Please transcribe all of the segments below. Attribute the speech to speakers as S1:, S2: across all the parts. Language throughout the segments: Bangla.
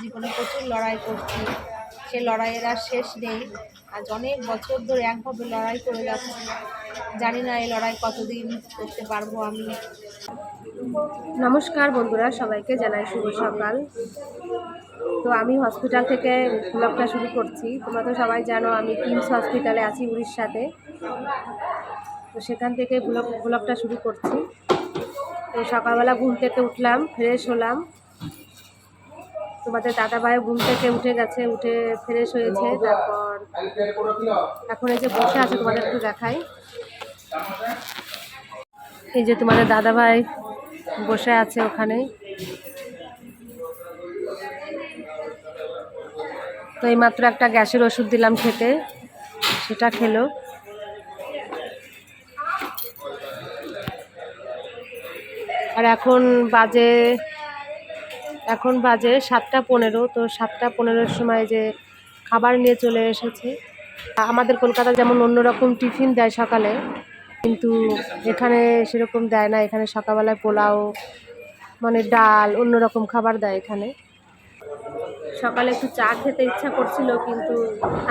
S1: জীবনে প্রচুর লড়াই করছি। সে লড়াইয়ের আর শেষ নেই। আজ অনেক বছর ধরে একভাবে লড়াই করে যাচ্ছি। জানি না এই লড়াই কতদিন করতে পারব আমি। নমস্কার বন্ধুরা, সবাইকে জানাই শুভ সকাল। তো আমি হসপিটাল থেকে ব্লগটা শুরু করছি। তোমরা তো সবাই জানো আমি কিমস হসপিটালে আছি উড়িষ্যাতে। তো সেখান থেকে ব্লগ ব্লগটা শুরু করছি। তো সকালবেলা ঘুম থেকে উঠলাম ফ্রেশ হলাম। তোমাদের দাদা ভাই ঘুম থেকে উঠে গেছে, উঠে ফ্রেশ হয়েছে, তারপর এখন এই যে বসে আছে, তোমাদের একটু দেখাই। এই যে তোমাদের দাদা ভাই বসে আছে ওখানে। তো এইমাত্র একটা গ্যাসের ওষুধ দিলাম খেতে, সেটা খেলো। আর এখন বাজে এখন বাজে সাতটা পনেরো, তো সাতটা পনেরোর সময় যে খাবার নিয়ে চলে এসেছে। আমাদের কলকাতা যেমন অন্যরকম টিফিন দেয় সকালে, কিন্তু এখানে সেরকম দেয় না। এখানে সকালবেলায় পোলাও মানে ডাল, অন্যরকম খাবার দেয় এখানে। সকালে একটু চা খেতে ইচ্ছা করছিল, কিন্তু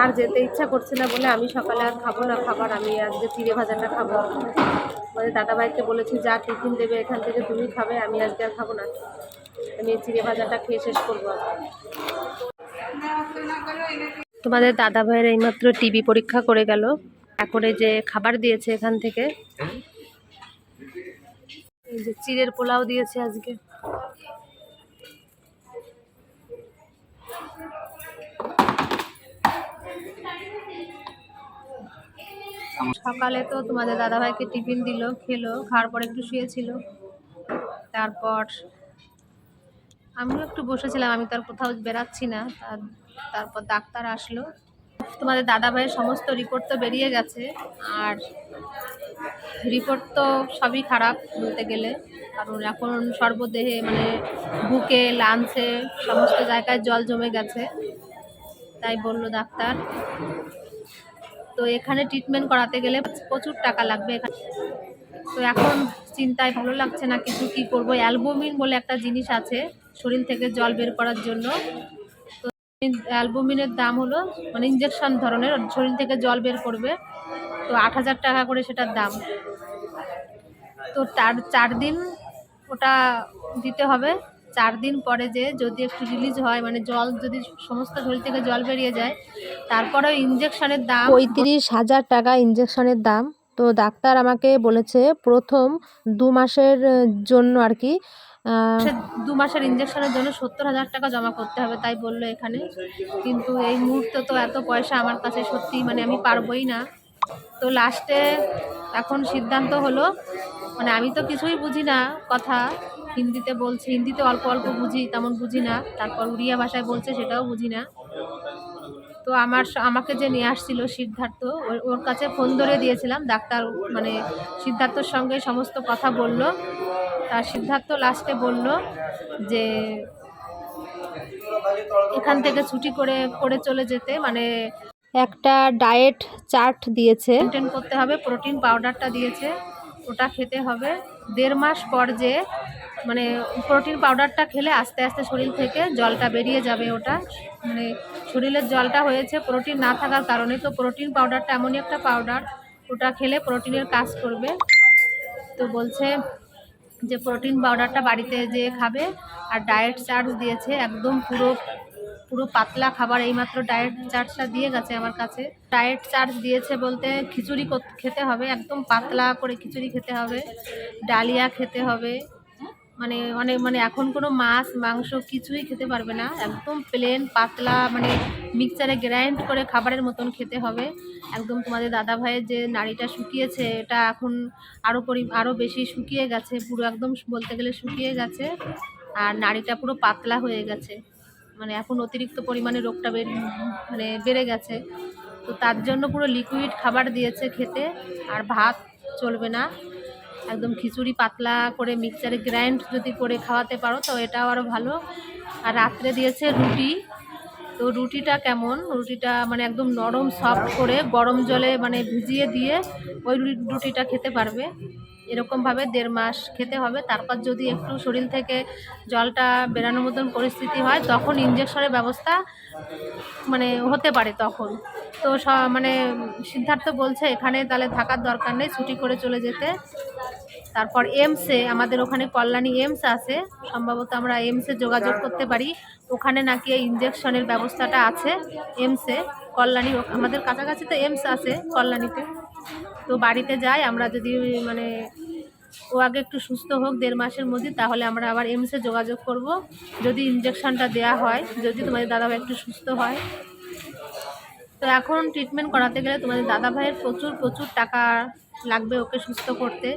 S1: আর যেতে ইচ্ছা করছে না বলে আমি সকালে আর খাব না। খাবার আমি আজকে চিড়ে ভাজাটা খাব। আমাদের দাদাভাইকে বলেছি, যা টিফিন দেবে এখান থেকে তুমি খাবে, আমি আজকে আর খাব না। আমি চিড়ে ভাজাটা খেয়ে শেষ করব। তোমাদের দাদা ভাইয়ের এইমাত্র টিবি পরীক্ষা করে গেল। এখন যে খাবার দিয়েছে এখান থেকে। এই যে চিড়ের পোলাও দিয়েছে আজকে। সকালে তো তোমাদের দাদাভাইকে টিফিন দিল, খেলো, খাওয়ার পর একটু শুয়েছিল। তারপর আমিও একটু বসেছিলাম, আমি তো আর কোথাও বেরাচ্ছি না। তারপর ডাক্তার আসলো। তোমাদের দাদা ভাইয়ের সমস্ত রিপোর্ট তো বেরিয়ে গেছে, আর রিপোর্ট তো সবই খারাপ বলতে গেলে। কারণ এখন সর্বদেহে মানে বুকে লাঞ্চে সমস্ত জায়গায় জল জমে গেছে। তাই বলল ডাক্তার। তো এখানে ট্রিটমেন্ট করাতে গেলে প্রচুর টাকা লাগবে এখানে। তো এখন চিন্তায় ভালো লাগছে না কিছু কি করব। অ্যালবুমিন বলে একটা জিনিস আছে, শরীর থেকে জল বের করার জন্য। তো অ্যালবুমিনের দাম হলো মানে ইঞ্জেকশন ধরনের, শরীর থেকে জল বের করবে। তো আট হাজার টাকা করে সেটার দাম। তো তার চার দিন ওটা দিতে হবে। চার দিন পরে যে যদি একটু রিলিজ হয় মানে জল যদি সমস্ত শরীর থেকে জল বেরিয়ে যায় তারপরে ইঞ্জেকশনের দাম পঁয়ত্রিশ হাজার টাকা ইঞ্জেকশনের দাম। তো ডাক্তার আমাকে বলেছে প্রথম দু মাসের জন্য আর কি দু মাসের ইঞ্জেকশনের জন্য সত্তর হাজার টাকা জমা করতে হবে তাই বলল এখানে। কিন্তু এই মুহূর্তে তো এত পয়সা আমার কাছে সত্যি মানে আমি পারবোই না। তো লাস্টে এখন সিদ্ধান্ত হলো মানে আমি তো কিছুই বুঝি না কথা। হিন্দিতে বলছি, হিন্দিতে অল্প অল্প বুঝি, তেমন বুঝি না। তারপর উড়িয়া ভাষায় বলছে সেটাও বুঝি না। তো আমার আমাকে যে নিয়ে আসছিল সিদ্ধার্থ, ওর কাছে ফোন ধরে দিয়েছিলাম, ডাক্তার মানে সিদ্ধার্থর সঙ্গে সমস্ত কথা বলল। তার সিদ্ধার্থ লাস্টে বলল যে এখান থেকে ছুটি করে করে চলে যেতে। মানে একটা ডায়েট চার্ট দিয়েছে। মেনটেন করতে হবে প্রোটিন পাউডারটা দিয়েছে, ওটা খেতে হবে। দেড় মাস পর যে মানে প্রোটিন পাউডারটা খেলে আস্তে আস্তে শরীর থেকে জলটা বেরিয়ে যাবে ওটা। মানে শরীরের জলটা হয়েছে, প্রোটিন না থাকার কারণে। তো প্রোটিন পাউডারটা এমনই একটা পাউডার, ওটা খেলে প্রোটিনের কাজ করবে। তো বলছে যে প্রোটিন পাউডারটা বাড়িতে যেয়ে খাবে, আর ডায়েট চার্জ দিয়েছে, একদম পুরো পুরো পাতলা খাবার, এইমাত্র ডায়েট চার্জটা দিয়ে গেছে আমার কাছে। ডায়েট চার্জ দিয়েছে বলতে খিচুড়ি খেতে হবে, একদম পাতলা করে খিচুড়ি খেতে হবে, ডালিয়া খেতে হবে। মানে অনেক মানে এখন কোনো মাছ, মাংস কিছুই খেতে পারবে না। একদম প্লেন পাতলা মানে মিক্সারে গ্রাইন্ড করে খাবারের মতন খেতে হবে। একদম তোমাদের দাদা ভাইয়ের যে নাড়িটা শুকিয়েছে, এটা এখন আরও পরি আরও বেশি শুকিয়ে গেছে, পুরো একদম বলতে গেলে শুকিয়ে গেছে। আর নাড়িটা পুরো পাতলা হয়ে গেছে। মানে এখন অতিরিক্ত পরিমাণে রোগটা মানে বেড়ে গেছে। তো তার জন্য পুরো লিকুইড খাবার দিয়েছে খেতে। আর ভাত চলবে না। একদম খিচুড়ি পাতলা করে মিক্সারে গ্রাইন্ড যদি করে খাওয়াতে পারো, তো এটাও আরও ভালো। আর রাত্রে দিয়েছে রুটি। তো রুটিটা কেমন? রুটিটা মানে একদম নরম সফট করে গরম জলে মানে ভিজিয়ে দিয়ে ওই রুটি- রুটিটা খেতে পারবে। এরকমভাবে দেড় মাস খেতে হবে। তারপর যদি একটু শরীর থেকে জলটা বেরানোর মতন পরিস্থিতি হয়, তখন ইঞ্জেকশনের ব্যবস্থা মানে হতে পারে তখন। তো মানে সিদ্ধার্থ বলছে, এখানে তাহলে থাকার দরকার নেই, ছুটি করে চলে যেতে। তারপর এমসে আমাদের ওখানে কল্যাণী এমস আছে। সম্ভবত আমরা এমসে যোগাযোগ করতে পারি। ওখানে নাকি এই ইঞ্জেকশনের ব্যবস্থাটা আছে এমসে কল্যাণী, আমাদের কাছাকাছি তো এমস আছে কল্যাণীতে। তো বাড়িতে যাই, আমরা যদি মানে ও আগে একটু সুস্থ হোক দেড় মাসের মধ্যে, তাহলে আমরা আবার এমসে যোগাযোগ করব। যদি ইঞ্জেকশনটা দেওয়া হয়, যদি তোমাদের দাদাভাই একটু সুস্থ হয়। তো এখন ট্রিটমেন্ট করাতে গেলে তোমাদের দাদাভাইয়ের প্রচুর প্রচুর টাকা লাগবে ওকে সুস্থ করতে।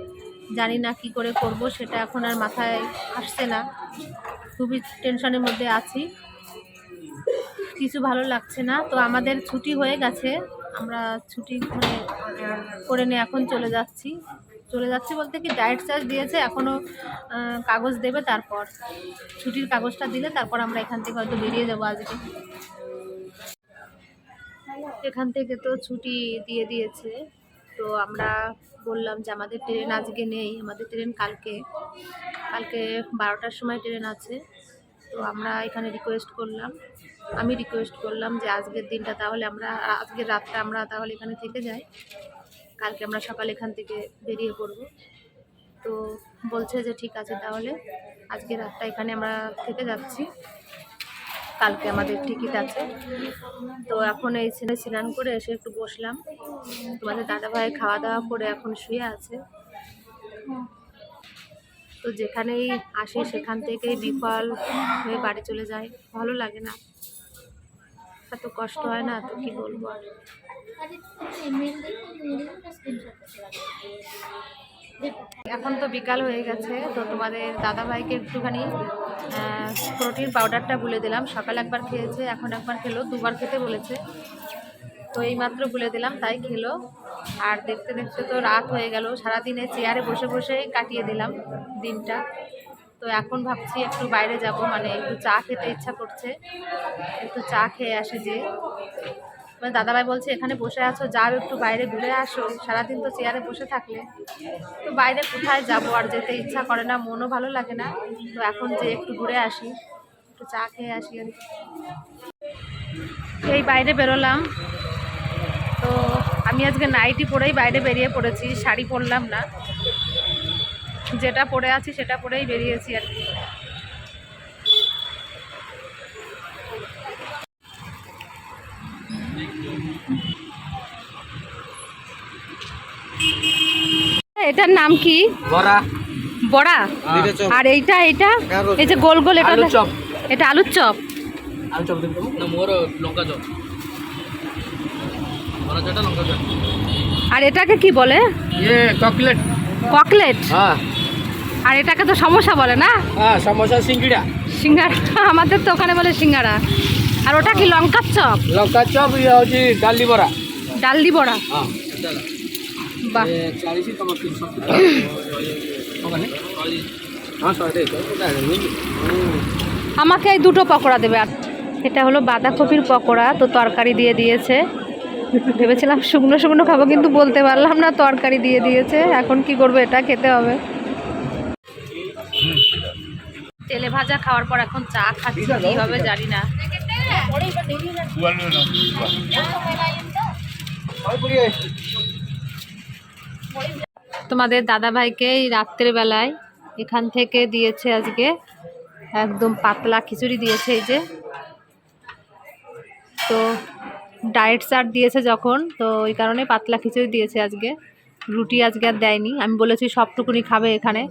S1: জানি না কি করে করব, সেটা এখন আর মাথায় আসছে না। খুবই টেনশনের মধ্যে আছি। কিছু ভালো লাগছে না। তো আমাদের ছুটি হয়ে গেছে। আমরা ছুটি করে নিয়ে এখন চলে যাচ্ছি। চলে যাচ্ছে বলতে কি ডায়েট চার্জ দিয়েছে এখনও কাগজ দেবে তারপর। ছুটির কাগজটা দিলে তারপর আমরা এখান থেকে হয়তো বেরিয়ে যাব আজকে। এখান থেকে তো ছুটি দিয়ে দিয়েছে। তো আমরা বললাম যে আমাদের ট্রেন আজকে নেই, আমাদের ট্রেন কালকে। কালকে বারোটার সময় ট্রেন আছে। তো আমরা এখানে রিকোয়েস্ট করলাম। আমি রিকোয়েস্ট করলাম যে আজকের দিনটা তাহলে আমরা, আজকের রাতটা আমরা তাহলে এখানে থেকে যাই। কালকে আমরা সকালে এখান থেকে বেরিয়ে পড়ব। তো বলছে যে ঠিক আছে তাহলে আজকে রাতটা এখানে আমরা থেকে যাচ্ছি। কালকে আমাদের টিকিট আছে। তো এখন এই ছেলে স্নান করে এসে একটু বসলাম। তোমাদের দাদা ভাই খাওয়া দাওয়া করে এখন শুয়ে আছে। তো যেখানেই আসি সেখান থেকেই বিফল হয়ে বাড়ি চলে যায়। ভালো লাগে না। এত কষ্ট হয় না তো কি বলব আর। এখন তো বিকাল হয়ে গেছে, তো তোমাদের দাদা ভাইকে একটুখানি প্রোটিন পাউডারটা বলে দিলাম। সকাল একবার খেয়েছে, এখন একবার খেলো, দুবার খেতে বলেছে। তো এইমাত্র বলে দিলাম, তাই খেলো। আর দেখতে দেখতে তো রাত হয়ে গেল, সারাদিনে চেয়ারে বসে বসেই কাটিয়ে দিলাম দিনটা। তো এখন ভাবছি একটু বাইরে যাব মানে একটু চা খেতে ইচ্ছা করছে। একটু চা খেয়ে আসি যে। দাদাভাই বলছে, এখানে বসে আছো, যাও একটু বাইরে ঘুরে আসো, সারাদিন তো চেয়ারে বসে থাকলে। তো বাইরে কোথায় যাব আর যেতে ইচ্ছা করে না, মনও ভালো লাগে না। তো এখন যে একটু ঘুরে আসি, একটু চা খেয়ে আসি আর। এই বাইরে বেরোলাম। তো আমি আজকে নাইটি পরেই বাইরে বেরিয়ে পড়েছি, শাড়ি পরলাম না। যেটা পরে আছি সেটা পরেই বেরিয়েছি আর কি। এটার নাম কি?
S2: বড়া।
S1: বড়া? আর এইটা এইটা? এই যে গোল গোল এটা। এটা আলুর চপ?
S2: আলু চপ মোর লঙ্কা চপ। বড়া চটা লঙ্কা চপ।
S1: আর এটাকে কি বলে?
S2: ইয়ে চকলেট।
S1: ককলেট?
S2: হ্যাঁ।
S1: আর এটাকে তো সমোসা বলে না?
S2: হ্যাঁ সমোসা সিঙ্গিড়া।
S1: সিঙ্গারা আমাদের তো ওখানে বলে সিঙ্গারা আর ওটা কি লঙ্কার চপ?
S2: লঙ্কা চপ ইয়ে হচ্ছে ডালি বড়া।
S1: ডালদি বড়া?
S2: হ্যাঁ
S1: আমাকে এই দুটো পকোড়া দেবে আর এটা হলো বাঁধাকপির পকোড়া তো তরকারি দিয়ে দিয়েছে। ভেবেছিলাম শুকনো শুকনো খাব কিন্তু বলতে পারলাম না তরকারি দিয়ে দিয়েছে। এখন কি করব এটা খেতে হবে। তেলে ভাজা খাওয়ার পর এখন চা খাচ্ছি কি হবে জানি না। পরে তোমাদের দাদাভাইকে এই রাত্রের বেলায় এখান থেকে দিয়েছে আজকে একদম পাতলা খিচুড়ি দিয়েছে এই যে। তো ডায়েট চার্ট দিয়েছে যখন, তো ওই কারণে পাতলা খিচুড়ি দিয়েছে আজকে। রুটি আজকে আর দেয়নি। আমি বলেছি সবটুকুনি খাবে এখানে,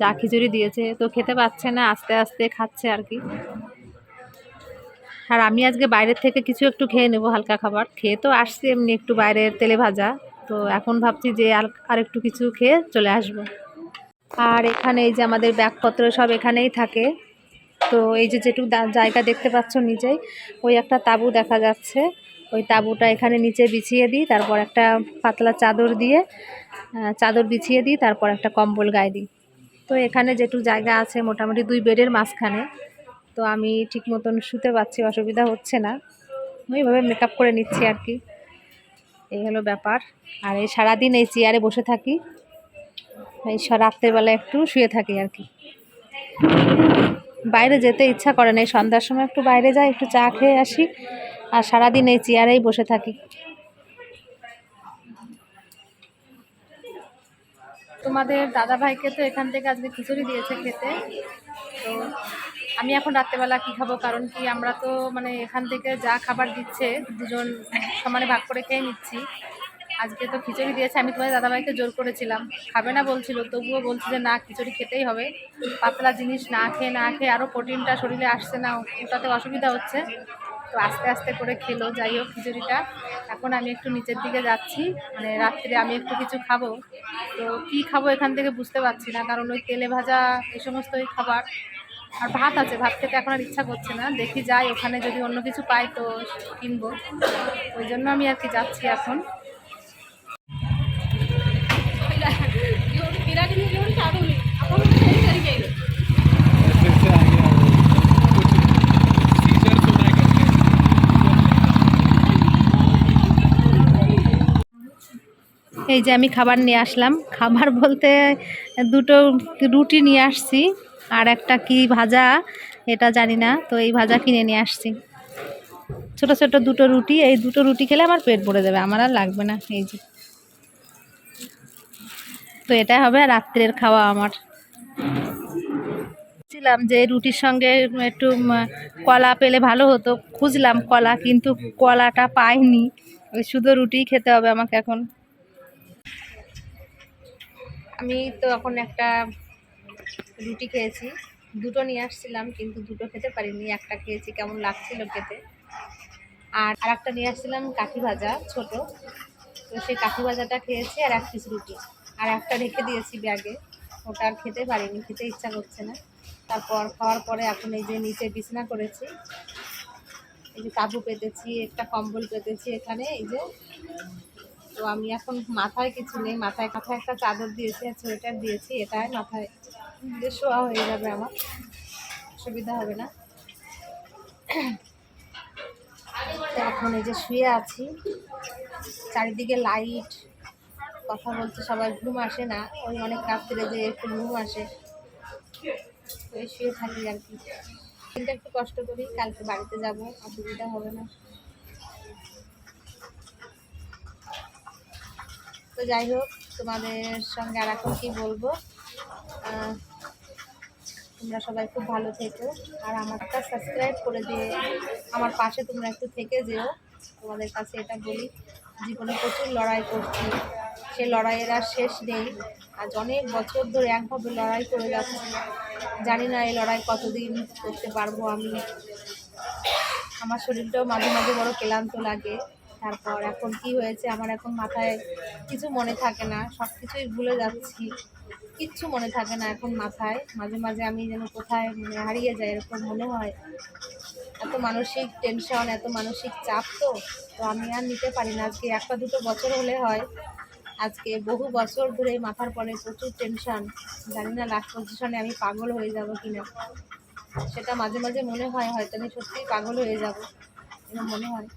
S1: যা খিচুড়ি দিয়েছে। তো খেতে পাচ্ছে না, আস্তে আস্তে খাচ্ছে আর কি। আর আমি আজকে বাইরের থেকে কিছু একটু খেয়ে নেব হালকা খাবার। খেয়ে তো আসছি এমনি একটু বাইরের তেলে ভাজা। তো এখন ভাবছি যে আর একটু কিছু খেয়ে চলে আসব। আর এখানে এই যে আমাদের ব্যাগপত্র সব এখানেই থাকে। তো এই যে যেটুকু জায়গা দেখতে পাচ্ছ নিজেই, ওই একটা তাঁবু দেখা যাচ্ছে। ওই তাঁবুটা এখানে নিচে বিছিয়ে দিই, তারপর একটা পাতলা চাদর দিয়ে চাদর বিছিয়ে দিই, তারপর একটা কম্বল গায়ে দিই। তো এখানে যেটুকু জায়গা আছে, মোটামুটি দুই বেডের মাঝখানে। তো আমি ঠিক মতন শুতে পারছি অসুবিধা হচ্ছে না। ওইভাবে মেকআপ করে নিচ্ছি আর কি। এই হলো ব্যাপার। আর এই সারাদিন এই চেয়ারে বসে থাকি। এই রাত্রেবেলা একটু শুয়ে থাকি আর কি। বাইরে যেতে ইচ্ছা করে না। এই সন্ধ্যার সময় একটু বাইরে যাই, একটু চা খেয়ে আসি। আর সারাদিন এই চেয়ারেই বসে থাকি। তোমাদের দাদা ভাইকে তো এখান থেকে আজকে খিচুড়ি দিয়েছে খেতে। তো আমি এখন রাত্রেবেলা কি খাব? কারণ কি আমরা তো মানে এখান থেকে যা খাবার দিচ্ছে, দুজন সমানে ভাগ করে খেয়ে নিচ্ছি। আজকে তো খিচুড়ি দিয়েছে, আমি তোমাদের দাদাভাইকে জোর করেছিলাম। খাবে না বলছিল, তবুও বলছে যে না, খিচুড়ি খেতেই হবে। পাতলা জিনিস না খেয়ে না খেয়ে আরও প্রোটিনটা শরীরে আসছে না, ওটাতে অসুবিধা হচ্ছে। তো আস্তে আস্তে করে খেলো, যাই হোক খিচুড়িটা। এখন আমি একটু নিচের দিকে যাচ্ছি মানে রাত্রে আমি একটু কিছু খাব। তো কী খাব এখান থেকে বুঝতে পারছি না, কারণ ওই তেলে ভাজা এই সমস্ত ওই খাবার। আর ভাত আছে, ভাত খেতে এখন আর ইচ্ছা করছে না। দেখি যাই, ওখানে যদি অন্য কিছু পাই তো কিনবো। ওই জন্য আমি আর কি যাচ্ছি এখন। এই যে আমি খাবার নিয়ে আসলাম। খাবার বলতে দুটো রুটি নিয়ে আসছি। আর একটা কি ভাজা, এটা জানি না, তো এই ভাজা কিনে নিয়ে আসছি। ছোট ছোট দুটো রুটি, এই দুটো রুটি খেলে আমার পেট ভরে যাবে, আমার আর লাগবে না, এই যে। তো এটা হবে রাত্রের খাওয়া আমার। ছিলাম যে রুটির সঙ্গে একটু কলা পেলে ভালো হতো, খুঁজলাম কলা, কিন্তু কলাটা পাইনি। ওই শুধু রুটিই খেতে হবে আমাকে এখন। আমি তো এখন একটা রুটি খেয়েছি। দুটো নিয়ে আসছিলাম, কিন্তু দুটো খেতে পারিনি। একটা খেয়েছি, কেমন লাগছিল খেতে। আর আর একটা নিয়ে আসছিলাম কাঠি ভাজা, ছোট। তো সেই কাঠি ভাজাটা খেয়েছি আর এক পিস রুটি। আর একটা রেখে দিয়েছি ব্যাগে। ওটা আর খেতে পারিনি, খেতে ইচ্ছা করছে না। তারপর খাওয়ার পরে এখন এই যে নিচে বিছানা করেছি। এই যে তাবু পেতেছি, একটা কম্বল পেতেছি এখানে, এই যে। তো আমি এখন মাথায় কিছু নেই, মাথায় মাথায় একটা চাদর দিয়েছি, আর সোয়েটার দিয়েছি, এটাই মাথায়। শোয়া হয়ে যাবে আমার। সুবিধা হবে না। এখন এই যে শুয়ে আছি, চারিদিকে লাইট কথা বলছে সবাই ঘুম আসে না। ওই অনেক রাত্রে যে একটু ঘুম আসে। ওই শুয়ে থাকি আর কি। দিনটা একটু কষ্ট করি, কালকে বাড়িতে যাব, অসুবিধা হবে না। তো যাই হোক, তোমাদের সঙ্গে আর এখন কি বলব? তোমরা সবাই খুব ভালো থেকো। আর আমারটা সাবস্ক্রাইব করে দিয়ে আমার পাশে তোমরা একটু থেকে যেও। তোমাদের কাছে এটা বলি, জীবনে প্রচুর লড়াই করছি। সে লড়াইয়ের আর শেষ নেই। আজ অনেক বছর ধরে একভাবে লড়াই করে যাচ্ছি। জানি না এই লড়াই কতদিন করতে পারব আমি। আমার শরীরটাও মাঝে মাঝে বড় ক্লান্ত লাগে। তারপর এখন কি হয়েছে, আমার এখন মাথায় কিছু মনে থাকে না সব কিছুই ভুলে যাচ্ছি। কিচ্ছু মনে থাকে না এখন মাথায়। মাঝে মাঝে আমি যেন কোথায় মানে হারিয়ে যাই এরকম মনে হয়। এত মানসিক টেনশন এত মানসিক চাপ তো তো আমি আর নিতে পারি না। আজকে একটা দুটো বছর হলে হয়। আজকে বহু বছর ধরে মাথার পরে প্রচুর টেনশন জানি না লাস্ট পজিশনে আমি পাগল হয়ে যাব কিনা। সেটা মাঝে মাঝে মনে হয়, হয়তো আমি সত্যিই পাগল হয়ে যাব। এরকম মনে হয়।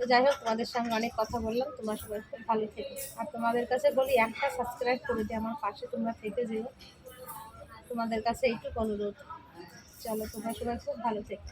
S1: তো যাই হোক, তোমাদের সঙ্গে অনেক কথা বললাম। তোমার সবাই খুব ভালো থেকো। আর তোমাদের কাছে বলি, একটা সাবস্ক্রাইব করে দিয়ে আমার পাশে তোমরা থেকে যেও। তোমাদের কাছে এইটুকু অনুরোধ। চলো, তোমার সবাই খুব ভালো থেকো।